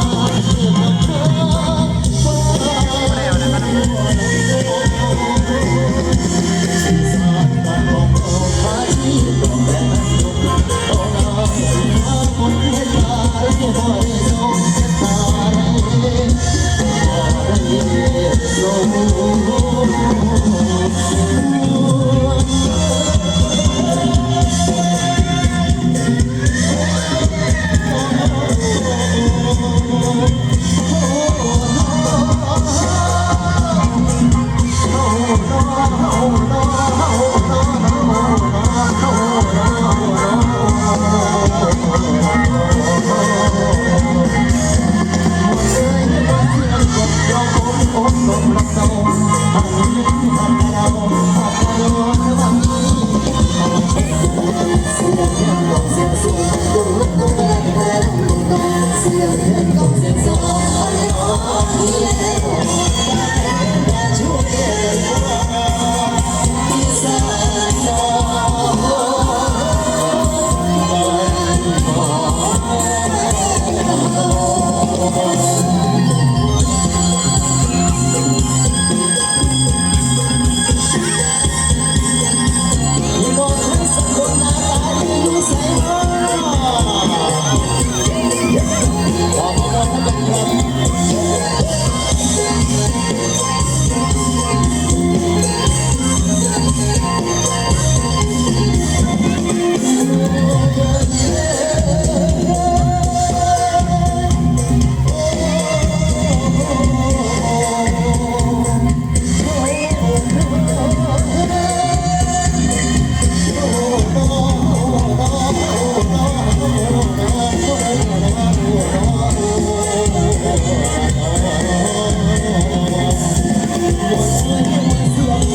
ท่ Yeah.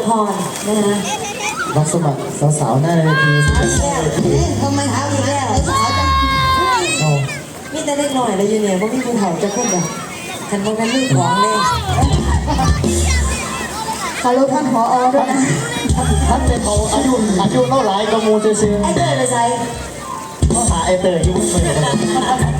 สกลนครนะคะรับสมัครสาวๆหน้าเวทีสาวๆหน้าเวทีทำไมเท้าอีกแล้วสาวจังเอามีแต่เล็กหน่อยเลยอยู่เนี่ยเพราะมีภูเขาจะขึ้นแบบคันโบกันมือของเลยฮัลโหลท่านผอด้วยนะท่านเป็นเขาอายุอายุเท่าไหร่กระมูซื่อไอ้เตอร์ไปใช้ๆเขาหาไอเตอร์อยู่ไม่ได้เว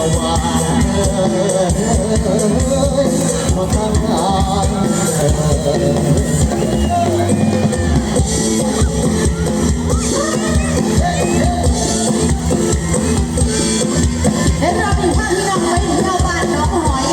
ก็หวานมาทำงานเดี๋ยวเราเป็นภาพที่น้องไว้ที่ยวบ้านน้องหอย